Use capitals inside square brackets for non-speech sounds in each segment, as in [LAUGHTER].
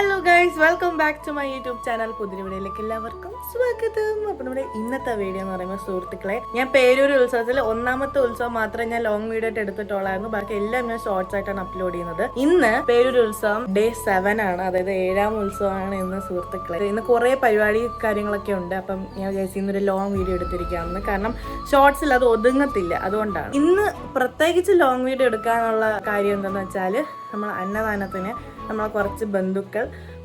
Hello guys welcome back to my YouTube channel പുതിയ വീഡിയോയിലേക്ക് എല്ലാവർക്കും സ്വാഗതം. അപ്പൊ നമ്മുടെ ഇന്നത്തെ വീഡിയോ എന്ന് പറയുമ്പോൾ സുഹൃത്തുക്കളെ ഞാൻ പേരൂർ ഉത്സവത്തിൽ ഒന്നാമത്തെ ഉത്സവം മാത്രമേ ഞാൻ ലോങ് വീഡിയോ ആയിട്ട് എടുത്തിട്ടുള്ളായിരുന്നു. ബാക്കി എല്ലാം ഞാൻ ഷോർട്സ് ആയിട്ടാണ് അപ്ലോഡ് ചെയ്യുന്നത്. ഇന്ന് പേരൂർ ഉത്സവം ഡേ സെവൻ ആണ്. അതായത് ഏഴാം ഉത്സവമാണ് ഇന്ന് സുഹൃത്തുക്കളെ. ഇന്ന് കുറെ പരിപാടി കാര്യങ്ങളൊക്കെ ഉണ്ട്. അപ്പം ഞാൻ വിചാരിച്ചു ഇന്നൊരു ലോങ് വീഡിയോ എടുത്തിരിക്കാമെന്ന്. കാരണം ഷോർട്സിൽ അത് ഒതുങ്ങത്തില്ല. അതുകൊണ്ടാണ്. ഇന്ന് പ്രത്യേകിച്ച് ലോങ് വീഡിയോ എടുക്കാനുള്ള കാര്യം എന്താണെന്ന് വെച്ചാൽ നമ്മൾ അന്നദാനത്തിന് നമ്മളെ കുറച്ച് ബന്ധുക്കൾ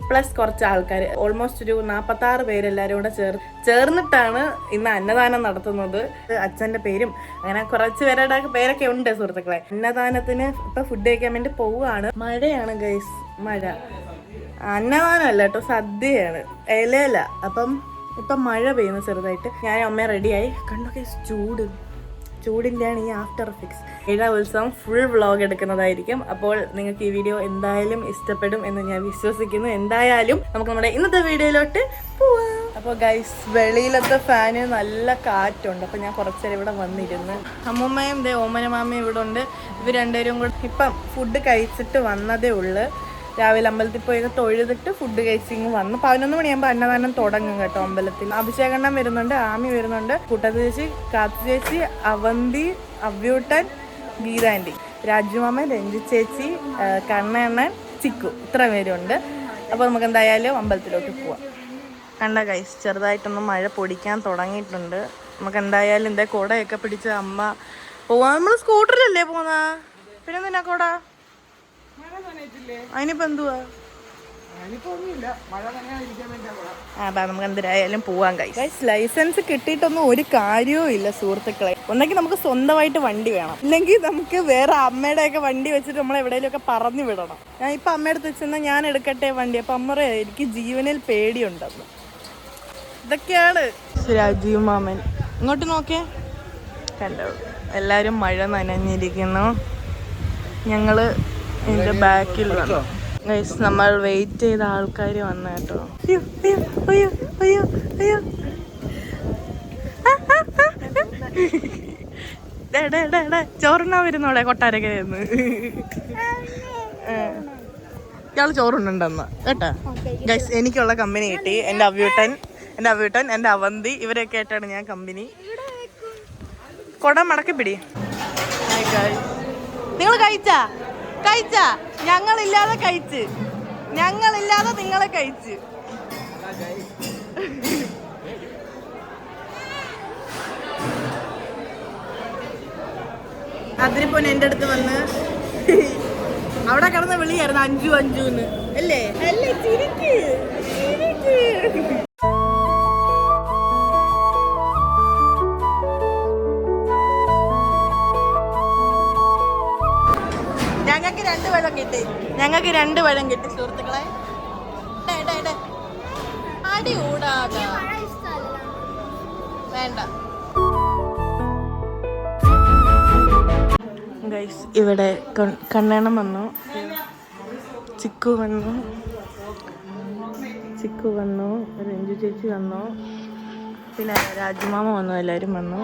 പ്ലസ് കുറച്ച് ആൾക്കാർ ഓൾമോസ്റ്റ് ഒരു നാൽപ്പത്തി ആറ് പേരെല്ലാവരും കൂടെ ചേർ ചേർന്നിട്ടാണ് ഇന്ന് അന്നദാനം നടത്തുന്നത്. അച്ഛന്റെ പേരും അങ്ങനെ കുറച്ച് പേരുടെ പേരൊക്കെ ഉണ്ട് സുഹൃത്തുക്കളെ. അന്നദാനത്തിന് ഇപ്പം ഫുഡ് കഴിക്കാൻ വേണ്ടി പോവുകയാണ്. മഴയാണ് ഗൈസ് മഴ. അന്നദാനമല്ല കേട്ടോ സദ്യയാണ്. ഇലയില. അപ്പം ഇപ്പം മഴ പെയ്യുന്നു ചെറുതായിട്ട്. ഞാൻ അമ്മയെ റെഡിയായി കണ്ടൊക്കെ ചൂട്. ചൂടിന്റെയാണ് ഈ ആഫ്റ്റർ എഫക്ട്സ് ഏഴാം ഉത്സവം ഫുൾ വ്ളോഗ് എടുക്കുന്നതായിരിക്കും. അപ്പോൾ നിങ്ങൾക്ക് ഈ വീഡിയോ എന്തായാലും ഇഷ്ടപ്പെടും എന്ന് ഞാൻ വിശ്വസിക്കുന്നു. എന്തായാലും നമുക്ക് നമ്മുടെ ഇന്നത്തെ വീഡിയോയിലോട്ട് പോവാം. അപ്പോൾ ഗൈസ് വെളിയിലത്തെ ഫാന് നല്ല കാറ്റുണ്ട്. അപ്പോൾ ഞാൻ കുറച്ചേരം ഇവിടെ വന്നിരുന്നു. അമ്മൂമ്മയും ദേ ഓമന മാമയും ഇവിടെ ഉണ്ട്. ഇവർ രണ്ടുപേരും കൂടെ ഇപ്പം ഫുഡ് കഴിച്ചിട്ട് വന്നതേ ഉള്ളു. രാവിലെ അമ്പലത്തിൽ പോയി തൊഴുതിട്ട് ഫുഡ് കഴിച്ചിങ് വന്നു. പതിനൊന്ന് മണിയാകുമ്പോൾ അന്നദാനം തുടങ്ങും കേട്ടോ അമ്പലത്തിൽ. അഭിഷേകണ്ണൻ വരുന്നുണ്ട് ആമി വരുന്നുണ്ട് കൂട്ടത്ത് ചേച്ചി കാത്തു ചേച്ചി അവന്തി അവ്യൂട്ടൻ ഗീതാന്റി രാജുമാമൻ രഞ്ജി ചേച്ചി കണ്ണണ്ണൻ ചിക്കു ഇത്ര പേരുണ്ട്. അപ്പോൾ നമുക്ക് എന്തായാലും അമ്പലത്തിലോട്ട് പോവാം. കണ്ട കൈസ് ചെറുതായിട്ടൊന്ന് മഴ പൊടിക്കാൻ തുടങ്ങിയിട്ടുണ്ട്. നമുക്ക് എന്തായാലും ഇതേ കുടയൊക്കെ പിടിച്ച് അമ്മ പോവാ. നമ്മൾ സ്കൂട്ടറിലല്ലേ പോന്നാ പിന്നെ നിന്നെ കുട? അതിനിപ്പോ എന്തുവാ? ആ നമുക്ക് എന്തിനായാലും പോവാൻ കഴിയും ലൈസൻസ് കിട്ടിയിട്ടൊന്നും ഒരു കാര്യവും ഇല്ല സുഹൃത്തുക്കളെ. ഒന്നെങ്കിൽ നമുക്ക് സ്വന്തമായിട്ട് വണ്ടി വേണം. ഇല്ലെങ്കിൽ നമുക്ക് വേറെ അമ്മയുടെ ഒക്കെ വണ്ടി വെച്ചിട്ട് നമ്മൾ എവിടെയെങ്കിലും ഒക്കെ പറഞ്ഞു വിടണം. ഞാൻ ഇപ്പൊ അമ്മയുടെ അടുത്ത് ഞാൻ എടുക്കട്ടെ വണ്ടി. അപ്പൊ അമ്മ എനിക്ക് ജീവനിൽ പേടിയുണ്ടെന്ന്. ഇതൊക്കെയാണ്. രാജീവ് മാമൻ. ഇങ്ങോട്ട് നോക്കേ കണ്ടോ? എല്ലാരും മഴ നനഞ്ഞിരിക്കുന്നു. ഞങ്ങൾ എന്റെ ബാക്കിൽ വന്നു. ഗൈസ് നമ്മൾ വെയിറ്റ് ചെയ്ത ആൾക്കാർ വന്ന കേട്ടോ. അയ്യോ അയ്യോ അയ്യോ ചോറുണ്ണാൻ കൊട്ടാരക്കരന്ന് ഇയാൾ ചോറുണ്ടെന്ന് കേട്ടാ? ഗൈസ് എനിക്കുള്ള കമ്പനി കിട്ടി. എന്റെ അവ്യൂട്ടൻ എന്റെ അവ്യൂട്ടൻ എന്റെ അവന്തി ഇവരൊക്കെ ആയിട്ടാണ് ഞാൻ കമ്പനി കൊട മടക്കി പിടി നിങ്ങൾ കഴിച്ചാ? കഴിച്ചാ? ഞങ്ങളില്ലാതെ കഴിച്ച്. ഞങ്ങളില്ലാതെ നിങ്ങളെ കഴിച്ച്. അതിനിപ്പോ എന്റെ അടുത്ത് വന്ന് അവിടെ കിടന്ന് വിളിയായിരുന്നു അഞ്ചു അഞ്ചുന്ന്. അല്ലേ? അല്ലേ ചിരിക്ക് ചിരിക്ക്. ഞങ്ങൾക്ക് രണ്ട് പഴം കിട്ടി. ഞങ്ങൾക്ക് രണ്ട് പഴം കിട്ടി സുഹൃത്തുക്കളെ. അടി കൂടാതെ വേണ്ട. ഇവിടെ കണ്ണേണം വന്നു. ചിക്കു വന്നു. ചിക്കു വന്നു. രഞ്ജു ചേച്ചി വന്നു. പിന്നെ രാജുമാമ വന്നു എല്ലാവരും വന്നു.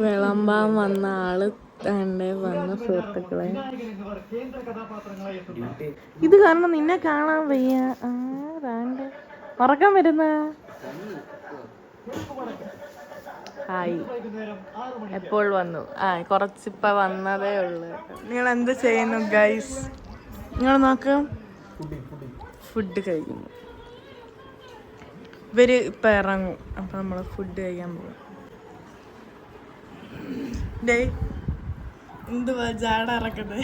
വിളമ്പാൻ വന്ന ആൾ തന്നെ വന്ന സുഹൃത്തുക്കളെ. ഇത് കാരണം നിന്നെ കാണാൻ വയ്യ. ആ വേണ്ട ഉറക്കം വരുന്ന. ഹായ്. എപ്പോൾ വന്നു? ആ കുറച്ചിപ്പ വന്നതേ ഉള്ളു. നിങ്ങൾ എന്ത് ചെയ്യുന്നു ഗൈസ്? നിങ്ങൾ നോക്ക്. ഫുഡ് കഴിക്കുന്നു. ഇവർ ഇപ്പൊ ഇറങ്ങും. അപ്പൊ നമ്മൾ ഫുഡ് കഴിക്കാൻ പോകും ഡേ എന്തുവാ ജാട ഇറക്കട്ടെ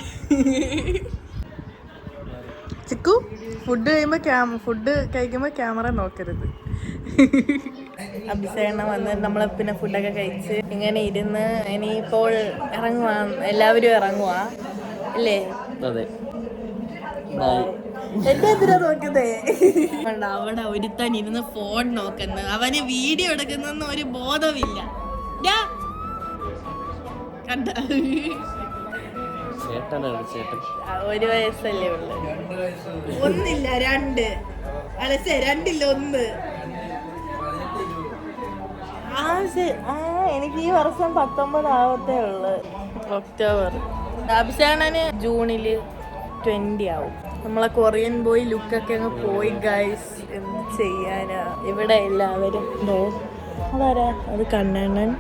ചിക്കു ഫുഡ് കഴിയുമ്പോ ക്യാമ ഫുഡ് കഴിക്കുമ്പോ ക്യാമറ നോക്കരുത്. അഭിഷേകണ്ണ വന്ന് നമ്മൾ പിന്നെ ഫുഡൊക്കെ കഴിച്ച് ഇങ്ങനെ ഇരുന്ന് ഇനിയിപ്പോൾ ഇറങ്ങുവാ എല്ലാവരും ഇറങ്ങുവാ. അല്ലേ അതെ. എന്റെ എന്തിനാ നോക്കുന്നേ? കണ്ടോ, അവിടെ ഒരുത്തൻ ഇരുന്ന് ഫോൺ നോക്കുന്നു. അവന് വീഡിയോ എടുക്കുന്ന ഒരു ബോധമില്ല. ഡാ. കണ്ടോ? ചേട്ടനാണ് ചേട്ടൻ. ഒരു വയസ്സല്ലേ ഉള്ളു. ഒന്നില്ല രണ്ട്. അല്ല ശേ രണ്ടില്ല ഒന്ന്. ആ ശരി ആ എനിക്ക് ഈ വർഷം പത്തൊമ്പത് ആവത്തേ ഉള്ളു. ഒക്ടോബർ. അഭിഷേകണ്ണന് ജൂണിൽ ട്വന്റി ആവും. നമ്മളെ കൊറിയൻ ബോയ് ലുക്കൊക്കെ അങ്ങ് പോയി ഗൈസ് എന്ത് ചെയ്യാനാ? ഇവിടെ എല്ലാവരും. അതാരാ? അത് കണ്ണണ്ണൻ.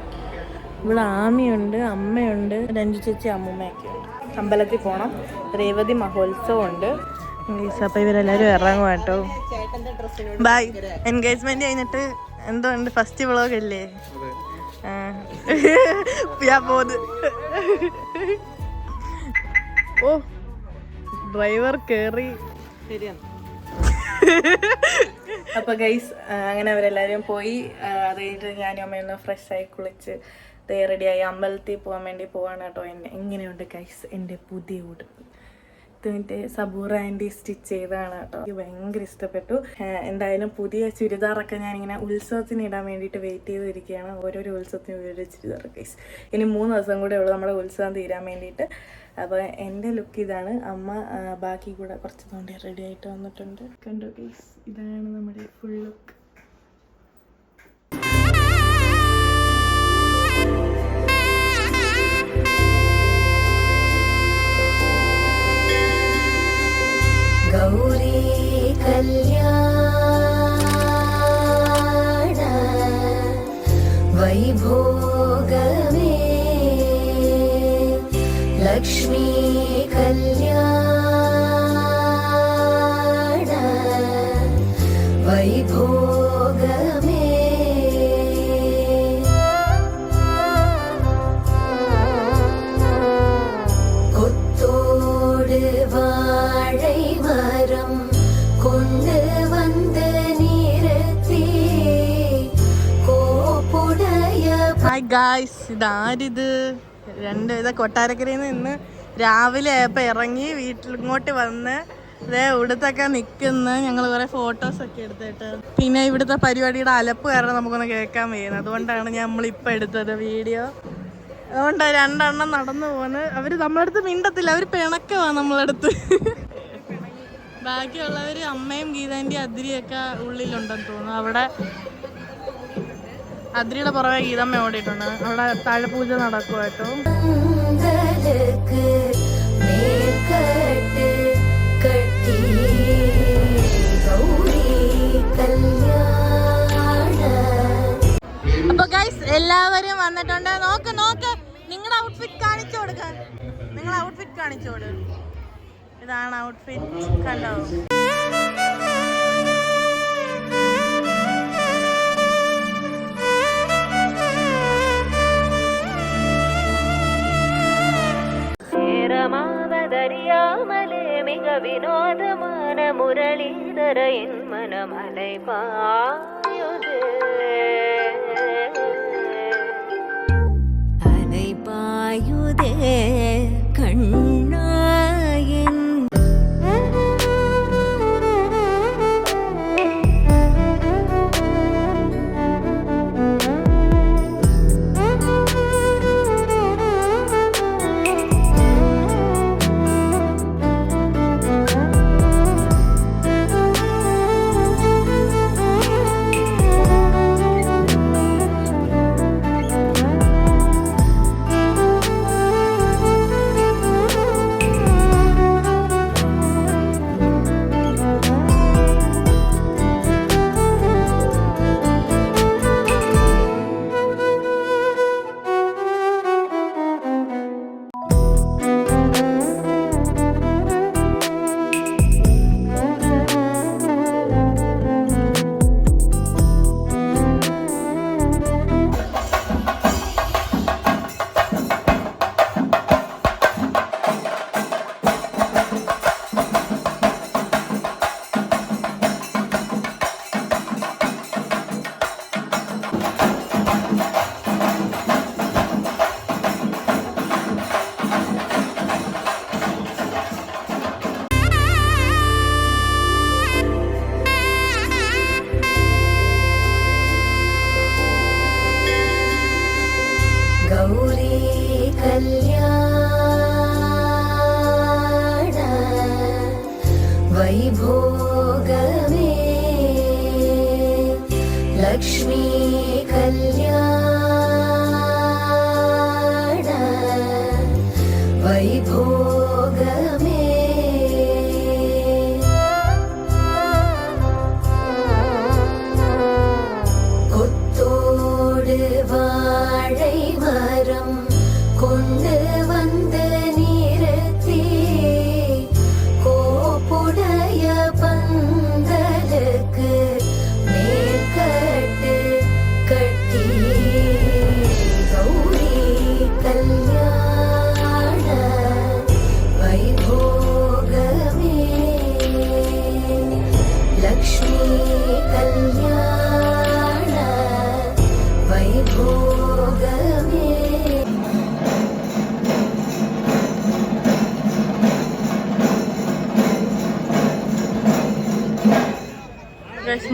ഇവിടെ ആമിയുണ്ട് അമ്മയുണ്ട് രഞ്ജു ചേച്ചി അമ്മൂമ്മയൊക്കെ ഉണ്ട്. അമ്പലത്തിൽ പോകണം രേവതി മഹോത്സവം ഉണ്ട് അപ്പൊ ഇവരെല്ലാരും ഇറങ്ങും കേട്ടോ. ബൈ എൻഗേജ്മെന്റ് കഴിഞ്ഞിട്ട് എന്തോ ഉണ്ട്? ഫസ്റ്റ് വ്ളോഗ് അല്ലേ. [LAUGHS] ഞാൻ പോന്ന്. [LAUGHS] ഓ ഡ്രൈവർ കേറി. ശരിയാണ്. [LAUGHS] അപ്പൊ ഗൈസ് അങ്ങനെ അവരെല്ലാവരും പോയി. അത് കഴിഞ്ഞിട്ട് ഞാനും അമ്മയൊന്ന് ഫ്രഷ് ആയി കുളിച്ച് ദേ റെഡിയായി അമ്പലത്തിൽ പോകാൻ വേണ്ടി പോവാണ് കേട്ടോ എന്നെ. എങ്ങനെയുണ്ട് കൈസ് എന്റെ പുതിയ ഉടുപ്പ് മറ്റേ സബൂറ ആന്റി സ്റ്റിച്ച് ചെയ്തതാണ് കേട്ടോ. എനിക്ക് ഭയങ്കര ഇഷ്ടപ്പെട്ടു. എന്തായാലും പുതിയ ചുരിദാറൊക്കെ ഞാനിങ്ങനെ ഉത്സവത്തിന് ഇടാൻ വേണ്ടിയിട്ട് വെയിറ്റ് ചെയ്തിരിക്കുകയാണ്. ഓരോരോ ഉത്സവത്തിന് ഓരോ ചുരിദാർ കൈസ് ഇനി മൂന്ന് ദിവസം കൂടെ ഉള്ളൂ നമ്മുടെ ഉത്സവം തീരാൻ വേണ്ടിയിട്ട്. അപ്പോൾ എന്റെ ലുക്ക് ഇതാണ്. അമ്മ ബാക്കി കൂടെ കുറച്ച് തോണ്ടി റെഡി ആയിട്ട് വന്നിട്ടുണ്ട്. കണ്ടോ കേസ് ഇതാണ് നമ്മുടെ ഫുൾ ലുക്ക് गौरी कल्याण वैभोगमे ഗായ്സ് ഇതാരിത്? രണ്ട് ഇതാ കൊട്ടാരക്കരയിൽ നിന്ന് ഇന്ന് രാവിലെ ആയപ്പോൾ ഇറങ്ങി വീട്ടിൽ ഇങ്ങോട്ട് വന്ന് ഇതേ ഇവിടുത്തൊക്കെ നിൽക്കുന്ന ഞങ്ങൾ കുറേ ഫോട്ടോസൊക്കെ എടുത്തിട്ട്. പിന്നെ ഇവിടുത്തെ പരിപാടിയുടെ അലപ്പ് കാരണം നമുക്കൊന്ന് കേൾക്കാൻ വയ്യുന്നത് അതുകൊണ്ടാണ് നമ്മളിപ്പോൾ എടുത്തത് വീഡിയോ. അതുകൊണ്ട് രണ്ടെണ്ണം നടന്നു പോകുന്നത് അവർ നമ്മളടുത്ത് മിണ്ടത്തില്ല. അവർ പിണക്കമാണ് നമ്മളടുത്ത്. ബാക്കിയുള്ളവർ അമ്മയും ഗീതാന്റെ അതിരിയൊക്കെ ഉള്ളിലുണ്ടെന്ന് തോന്നുന്നു. അവിടെ അദ്രിയുടെ പുറമെ ഗീതമ്മ ഓടിയിട്ടുണ്ട്. അവിടെ താഴെ പൂജ നടക്കുമായിട്ടോ അപ്പൊ ഗൈസ് എല്ലാവരും വന്നിട്ടുണ്ട്. നോക്ക് നോക്ക്. നിങ്ങളുടെ ഔട്ട്ഫിറ്റ് കാണിച്ചു കൊടുക്ക. നിങ്ങൾ ഔട്ട്ഫിറ്റ് കാണിച്ചു കൊടുക്കും. ഇതാണ് ഔട്ട്ഫിറ്റ് കണ്ടോ? மிக வினோதமான முரளிதர என் மனமலை பாயுது. அலை பாயுதே.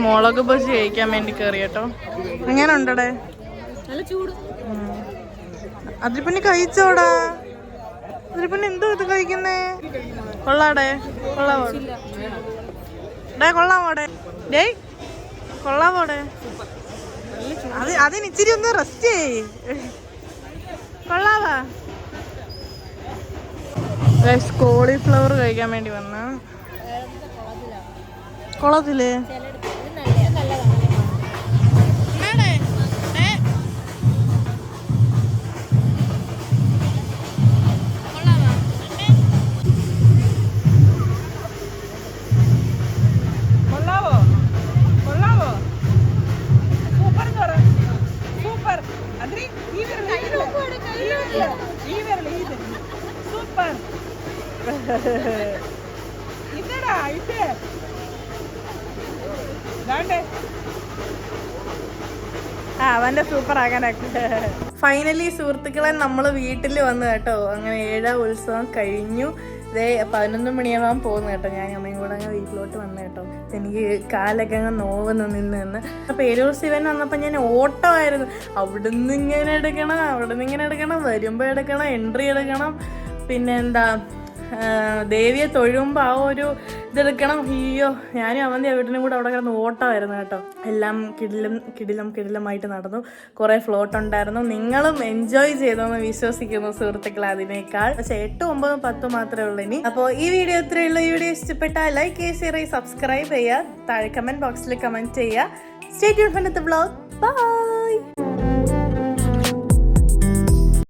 മുളക് ബജി കഴിക്കാൻ വേണ്ടി കയറി കേട്ടോ. എങ്ങനെ ഉണ്ടടേ നല്ല ചൂട്. അതിൽ പിന്നെ കഴിച്ചോടാ. അതിൽ പിന്നെ എന്തോ ഇത് കഴിക്കുന്നേ? കൊള്ളാടേ കൊള്ളാവോ? ഡേ കൊള്ളാവോടെ? ഡേയ് കൊള്ളാവോടെ? അത് അതിന് ഇച്ചിരി ഒന്ന് റെസ്റ്റ് ചെയ് കൊള്ളാവാ. കോളിഫ്ലവർ കഴിക്കാൻ വേണ്ടി വന്ന. കൊള്ളത്തില്ലേ സൂപ്പർ ഫൈനലി സുഹൃത്തുക്കളെ നമ്മൾ വീട്ടിൽ വന്നു കേട്ടോ അങ്ങനെ ഏഴാം ഉത്സവം കഴിഞ്ഞു. ഇതേ പതിനൊന്ന് മണിയാവാൻ പോകുന്നു കേട്ടോ. ഞാൻ അമ്മയും കൂടെ അങ്ങ് വീട്ടിലോട്ട് വന്നു കേട്ടോ. എനിക്ക് കാലൊക്കെ അങ്ങ് നോവുന്നു നിന്ന് നിന്ന് പേരൂർ ശിവൻ വന്നപ്പോൾ ഞാൻ ഓട്ടമായിരുന്നു അവിടുന്ന് ഇങ്ങനെ എടുക്കണം അവിടുന്ന് ഇങ്ങനെ എടുക്കണം വരുമ്പോൾ എടുക്കണം എൻട്രി എടുക്കണം. പിന്നെ എന്താ ദേവിയെ തൊഴുമ്പോൾ ആ ഒരു ഇതെടുക്കണം. അയ്യോ ഞാനും അവന്റെ വീട്ടിനും കൂടെ അവിടെ കിടന്ന് ഓട്ടമായിരുന്നു കേട്ടോ. എല്ലാം കിടിലും കിടിലും കിടിലമായിട്ട് നടന്നു. കുറേ ഫ്ലോട്ട് ഉണ്ടായിരുന്നു. നിങ്ങളും എൻജോയ് ചെയ്തെന്ന് വിശ്വസിക്കുന്നു സുഹൃത്തുക്കൾ അതിനേക്കാൾ. പക്ഷേ എട്ടും ഒമ്പതും പത്തും മാത്രമേ ഉള്ളൂ ഇനി. അപ്പോൾ ഈ വീഡിയോ ഇത്രയേ ഉള്ളൂ. ഈ വീഡിയോ ഇഷ്ടപ്പെട്ടാൽ ലൈക്ക് ചെയ്യുക സബ്സ്ക്രൈബ് ചെയ്യുക താഴെ കമന്റ് ബോക്സിൽ കമന്റ് ചെയ്യുക. State blog by